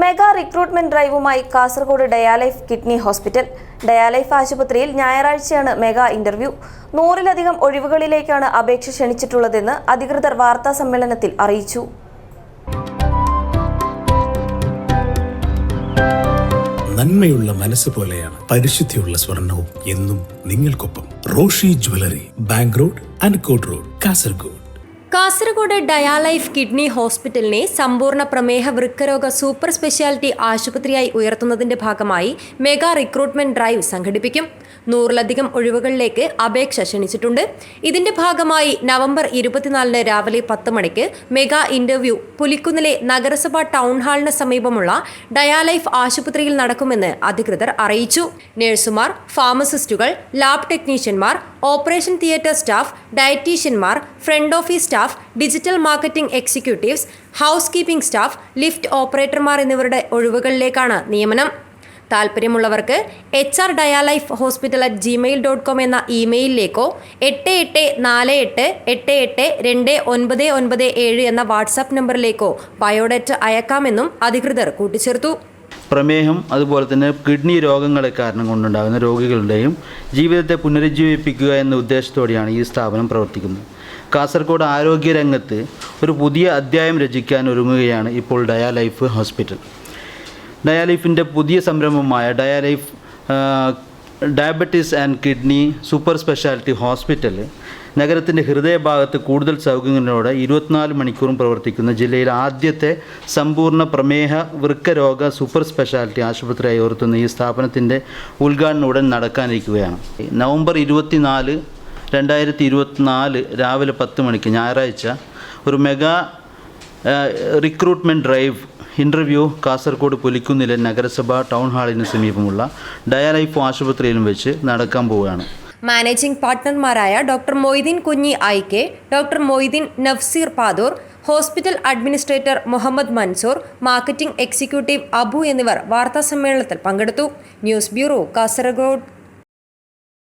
Mega recruitment ഡ്രൈവുമായി Kasaragod Dialife kidney hospital. Dialife ആശുപത്രിയിൽ ഞായറാഴ്ചയാണ് mega interview. നൂറിലധികം ഒഴിവുകളിലേക്കാണ് അപേക്ഷ ക്ഷണിച്ചിട്ടുള്ളതെന്ന് അധികൃതർ വാർത്താ സമ്മേളനത്തിൽ അറിയിച്ചു. നന്മയുള്ള മനസ്സ് പോലെയാണ് പരിശുദ്ധിയുള്ള സ്വർണവും എന്നും നിങ്ങൾക്കൊപ്പം Roshi jewellery bank road Ankot road Kasaragod. Kasaragod Dialife kidney ഹോസ്പിറ്റലിനെ സമ്പൂർണ പ്രമേഹ വൃക്കരോഗ സൂപ്പർ സ്പെഷ്യാലിറ്റി ആശുപത്രിയായി ഉയർത്തുന്നതിന്റെ ഭാഗമായി മെഗാ റിക്രൂട്ട്മെന്റ് ഡ്രൈവ് സംഘടിപ്പിക്കും. നൂറിലധികം ഒഴിവുകളിലേക്ക് അപേക്ഷ ക്ഷണിച്ചിട്ടുണ്ട്. ഇതിന്റെ ഭാഗമായി നവംബർ ഇരുപത്തിനാലിന് രാവിലെ പത്ത് മണിക്ക് മെഗാ ഇന്റർവ്യൂ പുലിക്കുന്നിലെ നഗരസഭാ ടൗൺ ഹാളിന് സമീപമുള്ള ഡയാലൈഫ് ആശുപത്രിയിൽ നടക്കുമെന്ന് അധികൃതർ അറിയിച്ചു. നഴ്സുമാർ ഫാർമസിസ്റ്റുകൾ ലാബ് ടെക്നീഷ്യന്മാർ operation theatre staff ഡയറ്റീഷ്യന്മാർ front office staff digital marketing executives housekeeping staff lift ഓപ്പറേറ്റർമാർ എന്നിവരുടെ ഒഴിവുകളിലേക്കാണ് നിയമനം. താല്പര്യമുള്ളവർക്ക് H R Dialife hospital at gmail dot com എന്ന ഇമെയിലിലേക്കോ എട്ട് എട്ട് നാല് എട്ട് എട്ട് എട്ട് രണ്ട് ഒൻപത് ഒൻപത് ഏഴ് എന്ന വാട്സാപ്പ് നമ്പറിലേക്കോ ബയോഡേറ്റ അയക്കാമെന്നും അധികൃതർ കൂട്ടിച്ചേർത്തു. പ്രമേഹം അതുപോലെ തന്നെ കിഡ്നി രോഗങ്ങളെ കാരണം കൊണ്ടുണ്ടാകുന്ന രോഗികളുടെയും ജീവിതത്തെ പുനരുജ്ജീവിപ്പിക്കുക എന്ന ഉദ്ദേശത്തോടെയാണ് ഈ സ്ഥാപനം പ്രവർത്തിക്കുന്നത്. കാസർഗോഡ് ആരോഗ്യരംഗത്ത് ഒരു പുതിയ അധ്യായം രചിക്കാൻ ഒരുങ്ങുകയാണ് ഇപ്പോൾ ഡയാലൈഫ് ഹോസ്പിറ്റൽ. ഡയാലൈഫിന്റെ പുതിയ സംരംഭമായ Dialife diabetes and kidney super speciality hospital നഗരത്തിന്റെ ഹൃദയഭാഗത്ത് കൂടുതൽ സൗകര്യങ്ങളോടെ ഇരുപത്തിനാല് മണിക്കൂറും പ്രവർത്തിക്കുന്ന ജില്ലയിലെ ആദ്യത്തെ സമ്പൂർണ പ്രമേഹ വൃക്കരോഗ സൂപ്പർ സ്പെഷ്യാലിറ്റി ആശുപത്രിയായി ഓർത്തുന്ന ഈ സ്ഥാപനത്തിന്റെ ഉദ്ഘാടനം ഉടൻ നടക്കാനിരിക്കുകയാണ്. നവംബർ ഇരുപത്തിനാല് രണ്ടായിരത്തി ഇരുപത്തിനാല് രാവിലെ പത്ത് മണിക്ക് ഞായറാഴ്ച ഒരു mega recruitment drive interview Kasaragod പുലിക്കുന്നിലെ നഗരസഭ ടൗൺ ഹാളിന് സമീപമുള്ള ഡയാലൈഫ് ആശുപത്രിയിലും വെച്ച് നടക്കാൻ പോവുകയാണ്. Managing പാർട്ട്ണർമാരായ doctor Moideen Kunhi I K doctor Moideen Nafseer Padoor hospital administrator Muhammad Mansoor marketing executive Abu എന്നിവർ വാർത്താസമ്മേളനത്തിൽ പങ്കെടുത്തു. News bureau Kasaragod.